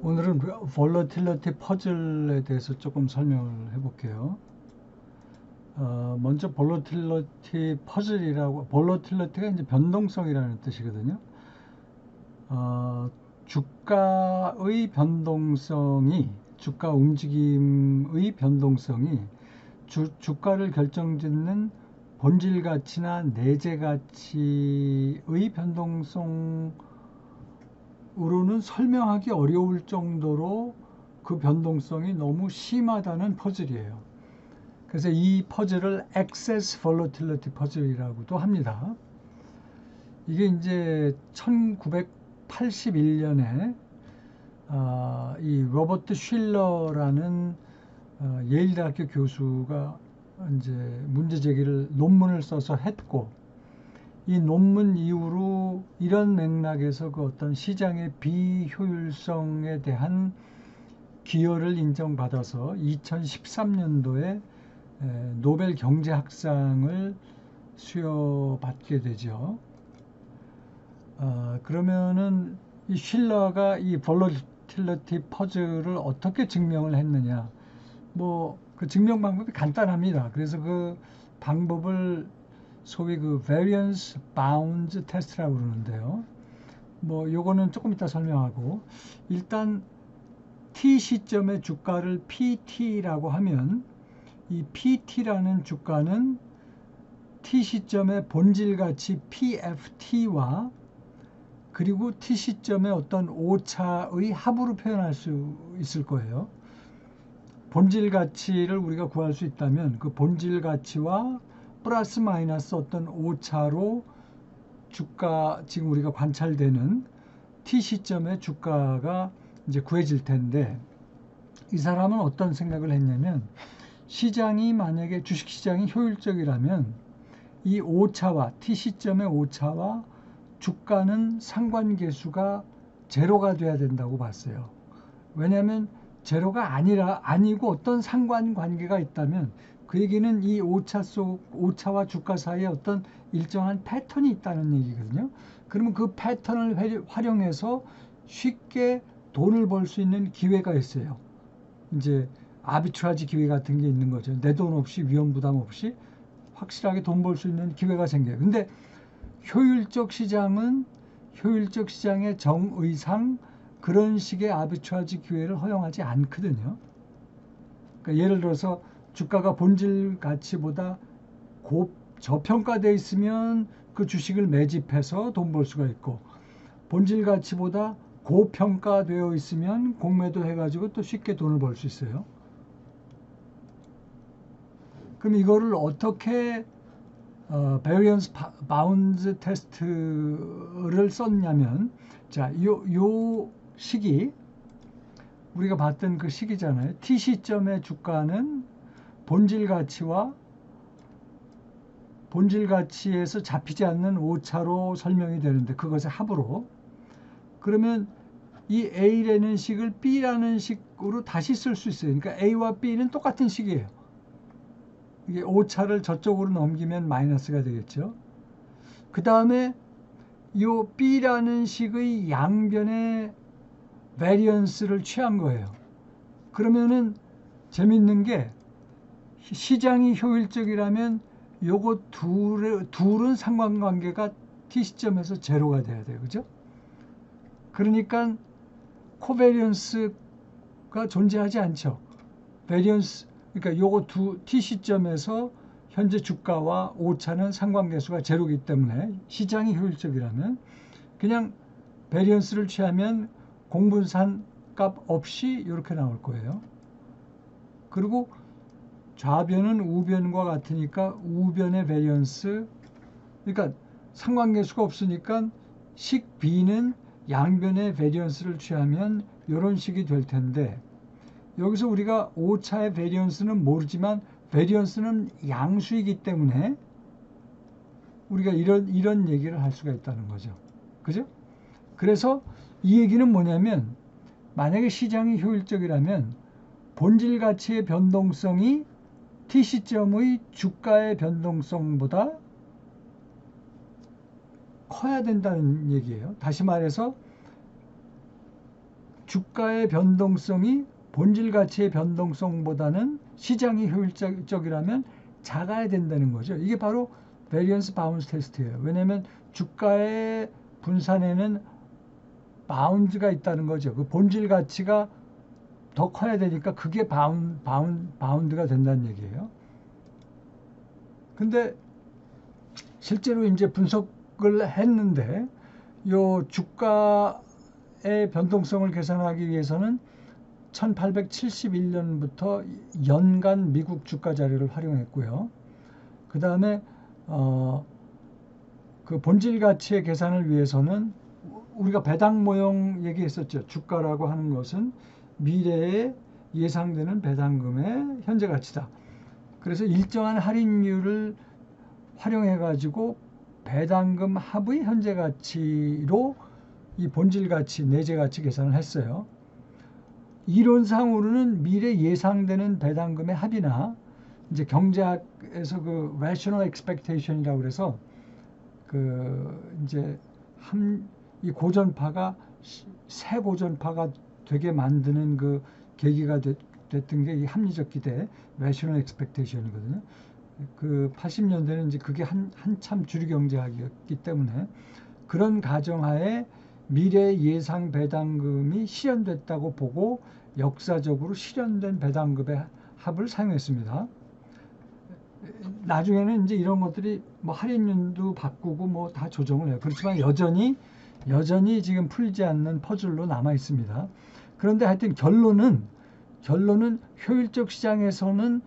오늘은 볼러틸러티 퍼즐에 대해서 조금 설명을 해볼게요. 어, 먼저 볼러틸러티 퍼즐이라고 볼러틸러티가 이제 변동성이라는 뜻이거든요. 어, 주가의 변동성이 주가 움직임의 변동성이 주, 주가를 결정짓는 본질 가치나 내재 가치의 변동성 으로는 설명하기 어려울 정도로 그 변동성이 너무 심하다는 퍼즐이에요. 그래서 이 퍼즐을 Excess Volatility 퍼즐이라고도 합니다. 이게 이제 1981년에 어, 이 로버트 쉴러라는 어, 예일 대학교 교수가 이제 문제 제기를 논문을 써서 했고 이 논문 이후로 이런 맥락에서 그 어떤 시장의 비효율성에 대한 기여를 인정받아서 2013년도에 노벨 경제학상을 수여받게 되죠. 어, 그러면은 이 쉴러가 이 볼러틸러티 퍼즐을 어떻게 증명을 했느냐? 뭐 그 증명 방법이 간단합니다. 그래서 그 방법을 소위 그 variance bounds test라고 그러는데요. 뭐 요거는 조금 이따 설명하고 일단 t 시점의 주가를 PT라고 하면 이 PT라는 주가는 t 시점의 본질 가치 PFT와 그리고 t 시점의 어떤 오차의 합으로 표현할 수 있을 거예요. 본질 가치를 우리가 구할 수 있다면 그 본질 가치와 플러스 마이너스 어떤 오차로 주가 지금 우리가 관찰되는 T 시점의 주가가 이제 구해질 텐데 이 사람은 어떤 생각을 했냐면 시장이 만약에 주식 시장이 효율적이라면 이 오차와 T 시점의 오차와 주가는 상관계수가 제로가 돼야 된다고 봤어요. 왜냐하면 제로가 아니라 아니고 어떤 상관관계가 있다면 그 얘기는 이 오차 속 오차와 주가 사이에 어떤 일정한 패턴이 있다는 얘기거든요. 그러면 그 패턴을 활용해서 쉽게 돈을 벌 수 있는 기회가 있어요. 이제 아비트라지 기회 같은 게 있는 거죠. 내 돈 없이 위험 부담 없이 확실하게 돈 벌 수 있는 기회가 생겨요. 근데 효율적 시장은 효율적 시장의 정의상 그런 식의 아비트라지 기회를 허용하지 않거든요. 그러니까 예를 들어서 주가가 본질 가치보다 고 저평가되어 있으면 그 주식을 매집해서 돈 벌 수가 있고 본질 가치보다 고평가되어 있으면 공매도 해가지고 또 쉽게 돈을 벌 수 있어요. 그럼 이거를 어떻게 어, variance bounds 테스트를 썼냐면 자, 요, 요 시기 우리가 봤던 그 시기잖아요. T 시점의 주가는 본질 가치와 본질 가치에서 잡히지 않는 오차로 설명이 되는데 그것의 합으로 그러면 이 A라는 식을 B라는 식으로 다시 쓸 수 있어요. 그러니까 A와 B는 똑같은 식이에요. 이게 오차를 저쪽으로 넘기면 마이너스가 되겠죠. 그 다음에 이 B라는 식의 양변의 베리언스를 취한 거예요. 그러면은 재밌는 게 시장이 효율적이라면 요거 둘, 둘은 상관관계가 t 시점에서 제로가 돼야 돼요. 그죠? 그러니까 코베리언스가 존재하지 않죠. 베리언스 그러니까 요거 두 t 시점에서 현재 주가와 오차는 상관계수가 제로기 때문에 시장이 효율적이라면 그냥 베리언스를 취하면 공분산 값 없이 이렇게 나올 거예요. 그리고 좌변은 우변과 같으니까 우변의 베리언스 그러니까 상관계수가 없으니까 식 B는 양변의 베리언스를 취하면 이런 식이 될 텐데 여기서 우리가 오차의 베리언스는 모르지만 베리언스는 양수이기 때문에 우리가 이런 이런 얘기를 할 수가 있다는 거죠. 그죠? 그래서 이 얘기는 뭐냐면 만약에 시장이 효율적이라면 본질 가치의 변동성이 T 시점의 주가의 변동성보다 커야 된다는 얘기예요. 다시 말해서 주가의 변동성이 본질 가치의 변동성보다는 시장이 효율적이라면 작아야 된다는 거죠. 이게 바로 베리언스 바운스 테스트예요. 왜냐하면 주가의 분산에는 바운드가 있다는 거죠. 그 본질 가치가 더 커야 되니까 그게 바운, 바운, 바운드가 된다는 얘기예요. 근데 실제로 이제 분석을 했는데 요 주가의 변동성을 계산하기 위해서는 1871년부터 연간 미국 주가 자료를 활용했고요. 그 다음에 어, 그 본질 가치의 계산을 위해서는 우리가 배당 모형 얘기했었죠. 주가라고 하는 것은 미래에 예상되는 배당금의 현재 가치다. 그래서 일정한 할인율을 활용해 가지고 배당금 합의 현재 가치로 이 본질 가치, 내재 가치 계산을 했어요. 이론상으로는 미래 예상되는 배당금의 합이나 이제 경제학에서 그 rational expectation이라고 그래서 그 이제 한 이 고전파가 새 고전파가 되게 만드는 그 계기가 됐, 됐던 게 이 합리적 기대 rational expectation이거든요. 그 80년대는 이제 그게 한, 한참 주류 경제학이었기 때문에 그런 가정하에 미래 예상 배당금이 실현됐다고 보고 역사적으로 실현된 배당금의 합을 사용했습니다. 나중에는 이제 이런 것들이 뭐 할인율도 바꾸고 뭐 다 조정을 해요. 그렇지만 여전히 여전히 지금 풀지 않는 퍼즐로 남아 있습니다. 그런데 하여튼 결론은 결론은 효율적 시장에서는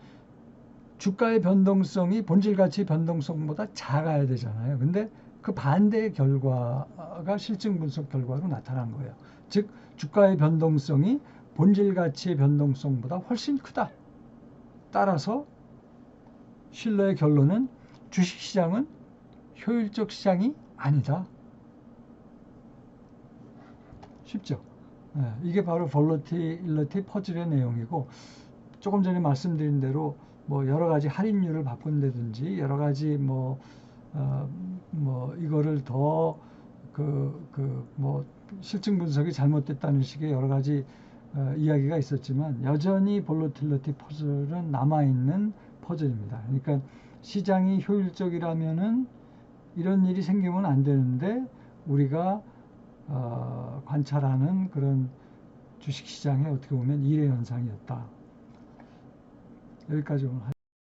주가의 변동성이 본질 가치 변동성보다 작아야 되잖아요. 근데 그 반대의 결과가 실증 분석 결과로 나타난 거예요. 즉 주가의 변동성이 본질 가치의 변동성보다 훨씬 크다. 따라서 실러의 결론은 주식 시장은 효율적 시장이 아니다. 쉽죠? 네, 이게 바로 볼러티일러티 퍼즐의 내용이고 조금 전에 말씀드린 대로 뭐 여러 가지 할인율을 바꾼다든지 여러 가지 뭐, 어, 뭐 이거를 더 그, 그, 뭐 실증 분석이 잘못됐다는 식의 여러 가지 어, 이야기가 있었지만 여전히 볼러틸러티 퍼즐은 남아있는 퍼즐입니다. 그러니까 시장이 효율적이라면은 이런 일이 생기면 안 되는데 우리가 어, 관찰하는 그런 주식시장의 어떻게 보면 일의 현상이었다. 여기까지 오늘